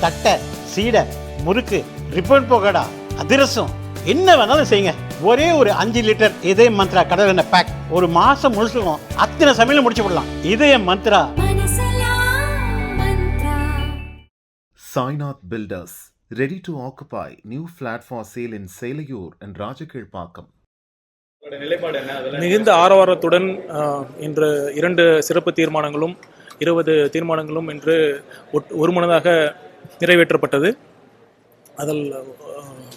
தட்டை சீடை முறுக்கு ரிப்பன் போகடா அதிரசம் என்ன வேணாலும் செய்யுங்க. ஒரே ஒரு அஞ்சு லிட்டர் இதய மந்த்ரா கடல் எண்ணெய் பேக் ஒரு மாசம் முழுசுக்கும் அத்தனை சமையலும் முடிச்சு விடலாம். இதய Mantra. occupy new flat for sale in Selayur and Rajakilpakkam. உங்களோட நிலைப்பாடு என்ன? அதெல்லாம் மிகுந்த ஆரவாரத்துடன் இன்று இரண்டு சிறப்பு தீர்மானங்களும் இருபது தீர்மானங்களும் இன்று ஒட்- ஒருமனதாக நிறைவேற்றப்பட்டது. அதில்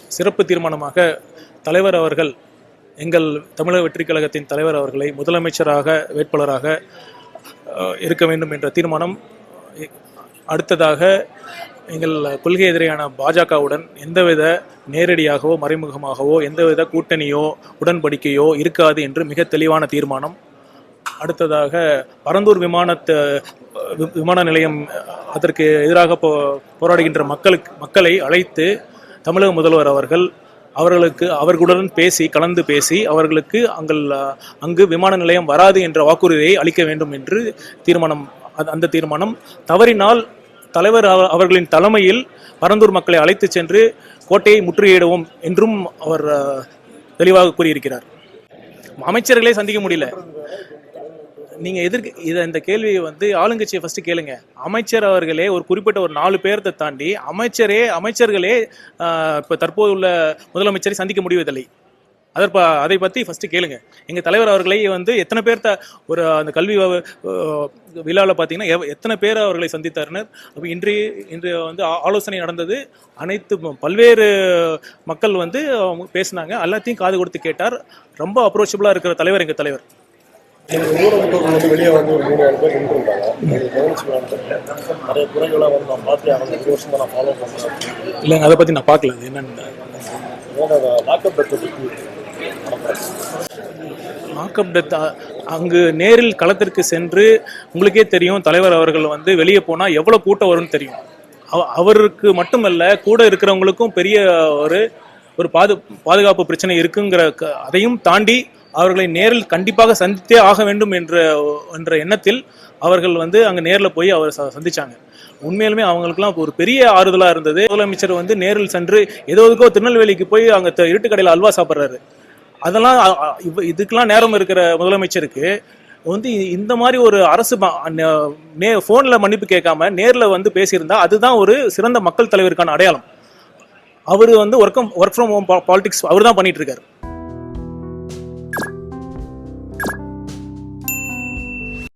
சிறப்பு தீர்மானமாக தலைவர் அவர்கள் எங்கள் தமிழக வெற்றிக் கழகத்தின் தலைவர் அவர்களை முதலமைச்சராக வேட்பாளராக இருக்க வேண்டும் என்ற தீர்மானம் அடுத்ததாக எங்கள் கொள்கை எதிரியான பாஜகவுடன் எந்தவித நேரடியாகவோ மறைமுகமாகவோ எந்தவித கூட்டணியோ உடன்படிக்கையோ இருக்காது என்று மிக தெளிவான தீர்மானம். அடுத்ததாக பரந்தூர் விமானத்தை விமான நிலையம் அதற்கு எதிராக போ போராடுகின்ற மக்களுக்கு மக்களை அழைத்து தமிழக முதல்வர் அவர்கள் அவர்களுக்கு அவர்களுடன் பேசி கலந்து பேசி அவர்களுக்கு அங்கள் அங்கு விமான நிலையம் வராது என்ற வாக்குறுதியை அளிக்க வேண்டும் என்று தீர்மானம் அந்த- அந்த தீர்மானம் தவறினால் தலைவர் அவர்களின் தலைமையில் பரந்தூர் மக்களை அழைத்து சென்று கோட்டையை முற்றுகையிடுவோம் என்றும் அவர் தெளிவாக கூறியிருக்கிறார். அமைச்சர்களே சந்திக்க முடியல. நீங்க எதிர்க்க இதை இந்த கேள்வியை வந்து ஆளுங்கட்சியை ஃபர்ஸ்ட் கேளுங்க. அமைச்சர் அவர்களே ஒரு குறிப்பிட்ட ஒரு நாலு பேர்த்தை தாண்டி அமைச்சரே அமைச்சர்களே இப்போ தற்போது உள்ள முதலமைச்சரை சந்திக்க முடிவதில்லை. அதற்ப அதை பத்தி ஃபர்ஸ்ட் கேளுங்க. எங்க தலைவர் அவர்களை வந்து எத்தனை பேர்த்த ஒரு அந்த கல்வி விழாவில் பார்த்தீங்கன்னா எத்தனை பேர் அவர்களை சந்தித்தார்னர் அப்போ இன்றைய இன்று வந்து ஆலோசனை நடந்தது. அனைத்து பல்வேறு மக்கள் வந்து அவங்க பேசினாங்க. எல்லாத்தையும் காது கொடுத்து கேட்டார். ரொம்ப அப்ரோச்சபிளாக இருக்கிற தலைவர் எங்கள் தலைவர். ஊடகத்தோர்கள் வந்து வெளியே வந்து ஒரு மூணு பேர் அதை நிறைய வந்து நான் பார்த்து அவங்க ரெண்டு வருஷமா நான் ஃபாலோ பண்ணுறேன் இல்லைங்க அதை பற்றி நான் பார்க்கல. அது என்னன்னு. லாக்அப் டெத்தை பற்றி லாக்அப் டெத் அங்கு நேரில் களத்திற்கு சென்று உங்களுக்கே தெரியும் தலைவர் அவர்கள் வந்து வெளியே போனால் எவ்வளோ கூட்டம் வரும்னு தெரியும். அவ- அவருக்கு மட்டுமல்ல கூட இருக்கிறவங்களுக்கும் பெரிய ஒரு ஒரு பாது பாதுகாப்பு பிரச்சனை இருக்குங்கிற க- அதையும் தாண்டி அவர்களை நேரில் கண்டிப்பாக சந்தித்தே ஆக வேண்டும் என்ற என்ற எண்ணத்தில் அவர்கள் வந்து அங்கே நேரில் போய் அவர் ச- சந்திச்சாங்க. உண்மையிலுமே அவங்களுக்குலாம் ஒரு பெரிய ஆறுதலாக இருந்தது. முதலமைச்சர் வந்து நேரில் சென்று ஏதோ எதுக்கோ திருநெல்வேலிக்கு போய் அங்கே இருட்டுக்கடையில் அல்வா சாப்பிட்றாரு. அதெல்லாம் இதுக்கெல்லாம் நேரம் இருக்கிற முதலமைச்சருக்கு வந்து இந்த மாதிரி ஒரு அரசு நே ஃபோனில் மன்னிப்பு கேட்காம நேரில் வந்து பேசியிருந்தா அதுதான் ஒரு சிறந்த மக்கள் தலைவருக்கான அடையாளம். அவர் வந்து work work from home politics அவர் தான் பண்ணிட்டு இருக்காரு.